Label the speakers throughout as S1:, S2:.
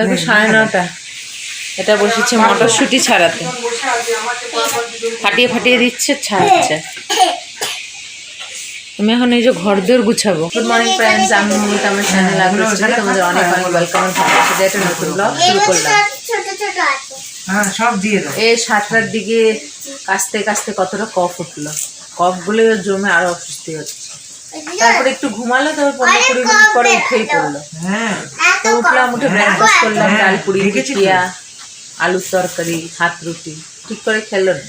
S1: দেখো সাড়ে নটা। এটা বসেছে মটরশুঁটি ছাড়াতে। ফাটিয়ে ফাটিয়ে দিচ্ছে ছাড়াচ্ছে আমি এখন এই যে ঘর দোর গুছাবো। গুড মর্নিং ফ্রেন্ডস আমি মমিতা আমার চ্যানেল আগ্রহ তোমাদের অনেক অনেক ওয়েলকাম ভালোবাসা একটা নতুন ব্লগ শুরু করলাম।
S2: ছোট ছোট আছে।
S3: হ্যাঁ সব দিয়ে দাও।
S1: এই সাতটার দিকে কাস্তে কাস্তে কতটা কফ উঠল। কফগুলো জমে আরও অসুস্থ হচ্ছে। তারপরে একটু ঘুমালো তারপর পনেরো কুড়ি মিনিট পরে উঠেই পড়ল।
S3: হ্যাঁ।
S1: তো উঠলাম উঠে ব্রেকফাস্ট করলাম
S3: হ্যাঁ,
S1: ডাল পুরি
S3: দেখেছি
S1: আলুর তরকারি হাত রুটি। ঠিক করে খেলো না।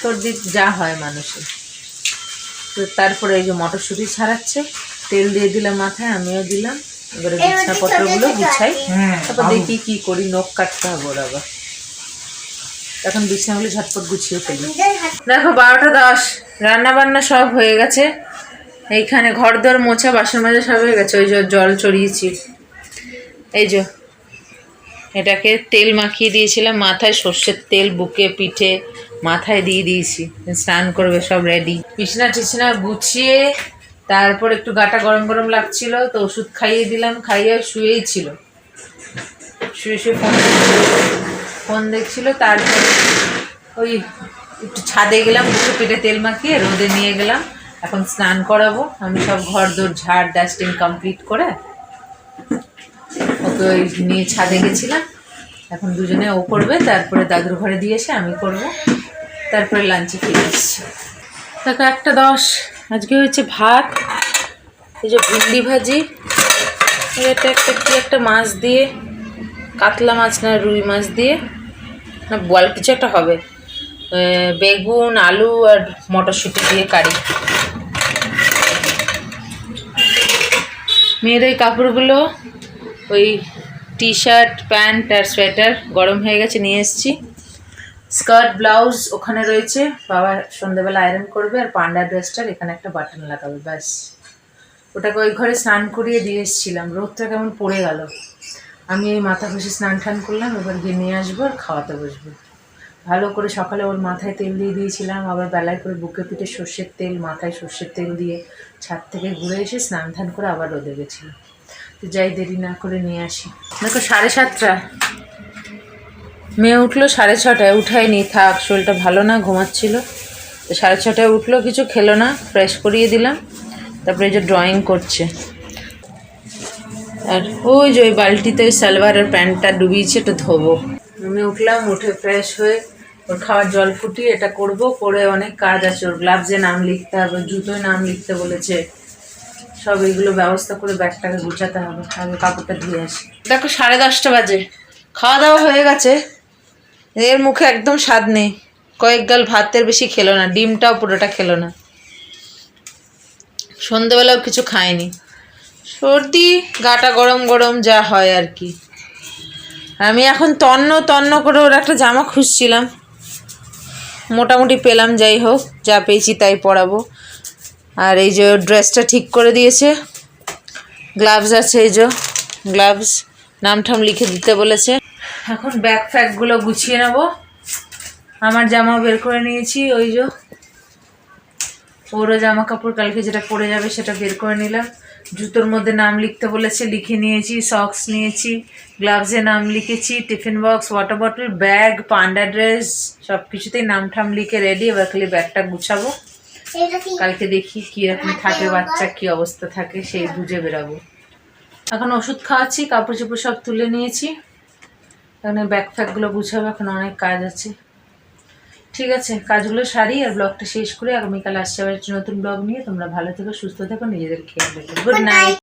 S1: সর্দি যা হয় মানুষের। তো তারপরে এই যে মটরশুঁটি ছাড়াচ্ছে তেল দিয়ে দিলাম মাথায় আমিও দিলাম। এবারে বিছানাপত্রগুলো গুছাই।
S3: হ্যাঁ
S1: তারপর দেখি কি করি নখ কাটতে হবে ওর আবার। এখন বিছানাগুলো ঝটপট গুছিয়ে ফেলি। দেখো বারোটা দশ। রান্না বান্না সব হয়ে গেছে। এইখানে ঘর দর মোছা, বাসন মাজা সব হয়ে গেছে, ওই যে জল চড়িয়েছি এই যে, এটাকে তেল মাখিয়ে দিয়েছিলাম, মাথায় সর্ষের তেল, বুকে পিঠে, মাথায় দিয়ে দিয়েছি। স্নান করবে, সব রেডি বিছনা টিছনা গুছিয়ে, তারপর একটু গাটা গরম গরম লাগছিল, তো ওষুধ খাইয়ে দিলাম, খাইয়ে শুয়েই ছিল। শুয়ে শুয়ে ফোন ফোন দেখছিল, তারপর ওই একটু ছাদে গেলাম, বুকে পেটে তেল মাখিয়ে রোদে নিয়ে গেলাম। এখন স্নান করাবো। আমি সব ঘর দোর ঝাড় ডাস্টিং কমপ্লিট করে ওকে ওই নিয়ে ছাদে গেছিলাম। এখন দুজনে ও করবে, তারপরে দাদুর ঘরে দিয়ে এসে আমি করব। তারপরে লাঞ্চে ফিরে এসছি দেখো, একটা দশ। আজকে হচ্ছে ভাত, এই যে ভিন্ডি ভাজি এটা একটা কি একটা মাছ দিয়ে, কাতলা মাছ না রুই মাছ দিয়ে, না, বল, কিছু একটা হবে। বেগুন, আলু আর মটরশুঁটি দিয়ে কারি। ওই কাপড়গুলো, ওই টি শার্ট প্যান্ট আর সোয়েটার গরম হয়ে গেছে, নিয়ে এসেছি। স্কার্ট ব্লাউজ ওখানে রয়েছে। বাবা সন্ধ্যাবেলা আয়রন করবে আর পান্ডা ড্রেসটার এখানে একটা বাটন লাগাবে, ব্যাস। ওটাকে ওই ঘরে স্নান করিয়ে দিয়ে এসেছিলাম। রোদটা কেমন পড়ে গেল। আমি এই মাথা ঘষে স্নান টান করলাম, এবার গিয়ে নিয়ে আসব আর খাওয়াতে বসবো। ভালো করে সকালে ওর মাথায় তেল দিয়ে দিয়েছিলাম, আবার বেলায় করে বুকে পিঠে সর্ষের তেল, মাথায় সর্ষের তেল দিয়ে ছাদ থেকে ঘুরে এসে স্নান ধান করে আবার রোদে গেছিলাম। তো যাই, দেরি না করে নিয়ে আসি। দেখো, সাড়ে সাতটা। মেয়ে উঠল সাড়ে ছটায় উঠায়নি থাক, শরীরটা ভালো না, ঘুমাচ্ছিল। তো সাড়ে ছটায় উঠল, কিছু খেলো না ফ্রেশ করিয়ে দিলাম। তারপরে এই যে ড্রয়িং করছে। আর ওই যে ওই বালতিতে ওই সালোয়ারের প্যান্টটা ডুবিয়েছে, একটু ধোবো। আমি উঠলাম, উঠে ফ্রেশ হয়ে ওর খাওয়ার জল ফুটিয়ে এটা করব। করে অনেক কাজ আছে, ওর গ্লাভসে নাম লিখতে হবে, জুতোয় নাম লিখতে বলেছে। সব এইগুলো ব্যবস্থা করে ব্যাগটাকে গুছাতে হবে আমি কাপড়টা ধুয়ে আসি। দেখো সাড়ে দশটা বাজে খাওয়া দাওয়া হয়ে গেছে। এর মুখে একদম স্বাদ নেই, কয়েক গাল ভাতের বেশি খেলো না, ডিমটাও পুরোটা খেলো না। সন্ধেবেলাও কিছু খায়নি। সর্দি, গাটা গরম গরম যা হয় আর কি। আমি এখন তন্ন তন্ন করে ওর একটা জামা খুঁজছিলাম। মোটামুটি পেলাম, যাই হোক, যা পেয়েছি তাই পরাবো। আর এই যে ড্রেসটা ঠিক করে দিয়েছে। গ্লাভস আছে এই যে, গ্লাভস নাম ঠাম লিখে দিতে বলেছে। এখন ব্যাগ ফ্যাগগুলো গুছিয়ে নেব। আমার জামা বের করে নিয়েছি, ওই যে। ওরও জামা কাপড় কালকে যেটা পরে যাবে সেটা বের করে নিলাম। জুতোর মধ্যে নাম লিখতে বলেছে লিখে নিয়েছি সক্স নিয়েছি গ্লাভসে নাম লিখেছি tiffin box water bottle bag panda dress সব কিছুতেই নাম ঠাম লিখে রেডি এবার খালি ব্যাগটা গুছাবো। কালকে দেখি কীরকম থাকে বাচ্চা কী অবস্থা থাকে সেই বুঝে বেরাবো। এখন ওষুধ খাওয়াচ্ছি কাপড় চোপড় সব তুলে নিয়েছি। এখন ব্যাগ ফ্যাগগুলো গুছাবো এখন অনেক কাজ আছে। ঠিক আছে কাজগুলো সারি আর ব্লগটা শেষ করে আগামীকাল আসছে আবার একটা নতুন ব্লগ নিয়ে। তোমরা ভালো থেকো সুস্থ থেকো নিজেদের খেয়াল রেখো। Good night